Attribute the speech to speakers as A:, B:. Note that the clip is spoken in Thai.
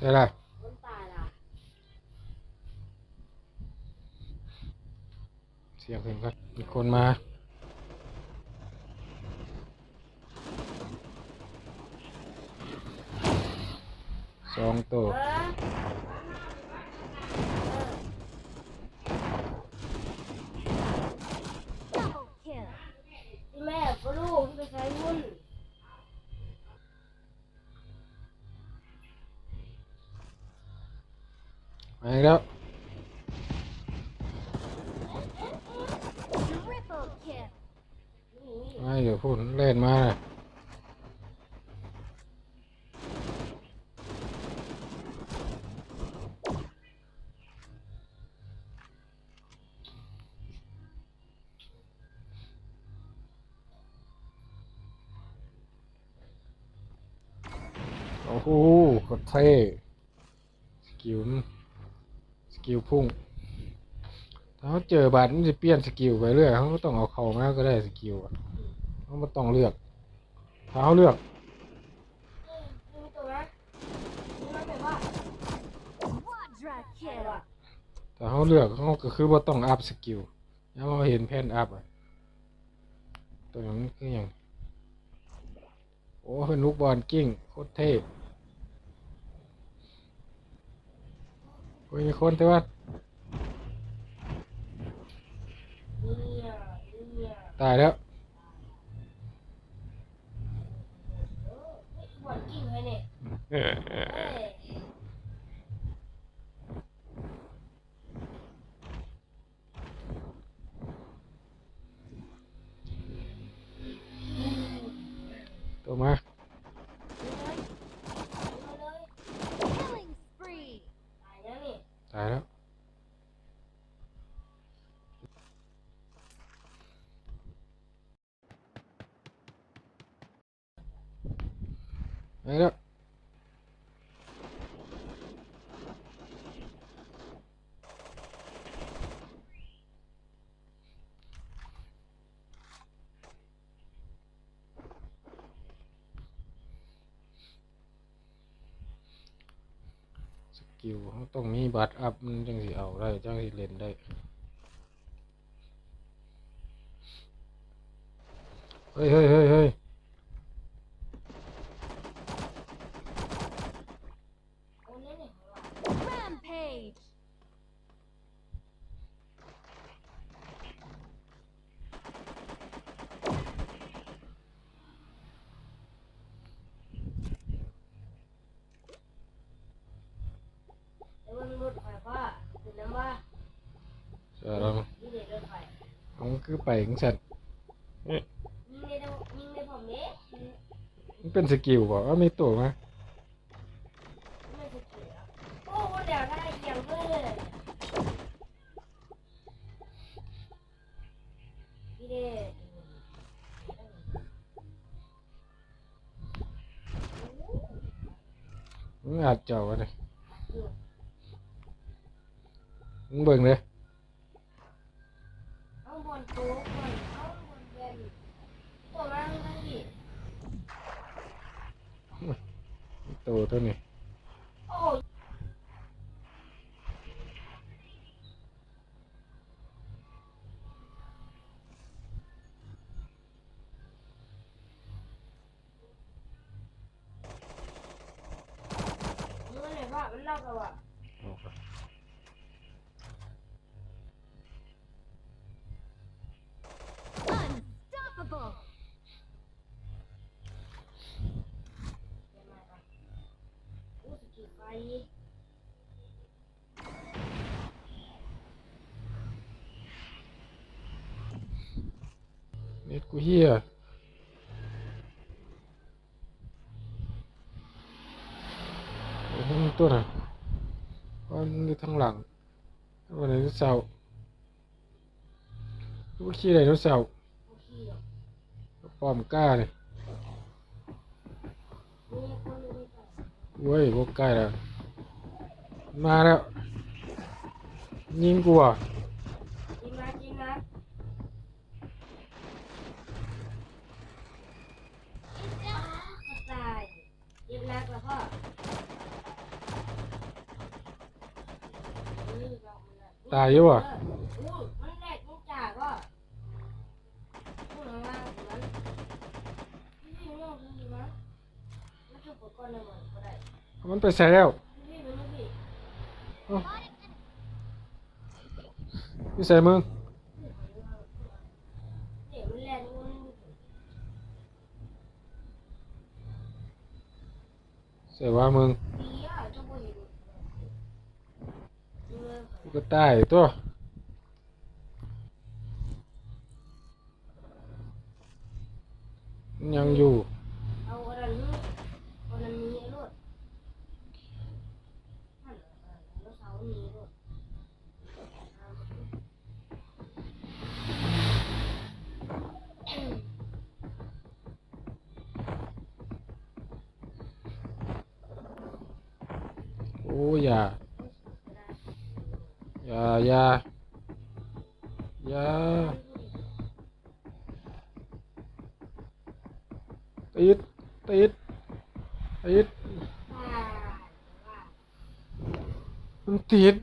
A: ใช่ละ
B: คนตายล่ะ
A: เสียงเพลงก็มีคนมาสองตัว
B: แม่ก็ลูกไปใช้หุ้น
A: มาอีกแล้วม่เดี๋ยวพูดเล่นมาน่ะโอ้โหโคตรเท่สกิลมัน สกิลพุ่ง ถ้าเขาเจอบาดมันจะเปลี่ยนสกิลไปเรื่อยเขาก็ต้องเอาเข้ามาก็ได้สกิลอะเขาไม่ต้องเลือก ถ้าเขาเลือก
B: แบบว่าแค่ว่า
A: แต่เขาเลือกเขาก็คือว่าต้องอัพสกิลแล้วเราเห็นแพนอัพอะตัวนั้นคืออย่างโอ้เป็นลูกบอลกิ้งโคตรเท่ โอ้ยมีคนแต่ว่าตายแล้ว
B: เนี่ยเอ้ย
A: ตัวมา
C: Killing spree.
B: ตายแล้วนี่
A: ตายแล้ว ไปแล้วสกิลเขาต้องมีบัตรอัพมันจังสิเอาได้จังสิเล่นได้เฮ้ยเฮ้ยเฮ้ยเฮ้ย
B: โอ้เนี่ยเนี่ย
C: Rampage.
B: แล้วมันรถไฟฟ้าถึงน้ำว่า
A: เดี๋ยวเรา
B: นี่เด็กรถไฟ
A: เอา คือไปของฉัน
B: ยิงในตรงยิงในผมนี้
A: มันเป็นสกิลบอกว่ามีตัวมา
B: ไม่สกิลอะโอ้โหเดี๋ยวได้เอียงเลยพี่เด็ก
A: มึงอาจเจ้าอะไรมึงเบิ่งเลย
B: เอาบอลโต๊ะก่อนเอาบอลเย็นตัวนั่งได้ดิ
A: ตัวตัวนี้
B: โอ้ยมันเลยว่ามันน่ากัว่า
A: เอาไป
C: Unstoppable.
B: เดี๋ยวมากันอู้ สกิลไฟ
A: เน็ตกูเฮียโอ้โหมันตัวน่ะมั เว้ยพวกใกล้แล้ว มาแล้ว ยิงกูอะ
B: ยิงนะยิงนะตายยิงแล้วพ่อ
A: ตายเย
B: อะอะ ก้อนหนึ่งก็ได้
A: มันไปใส่แล้ว
B: พี่พี่เป็นพี่
A: พี่ใส่มึง
B: เนี่ยมันแรงมัน
A: ใส่ว่ามึง
B: ดีอะจ้าบ่เห็นเลย
A: กูก็ตายตัวมันยังอยู่
B: อ้
A: ย่า อย่าอย่าอย่าติดติดติดมันติด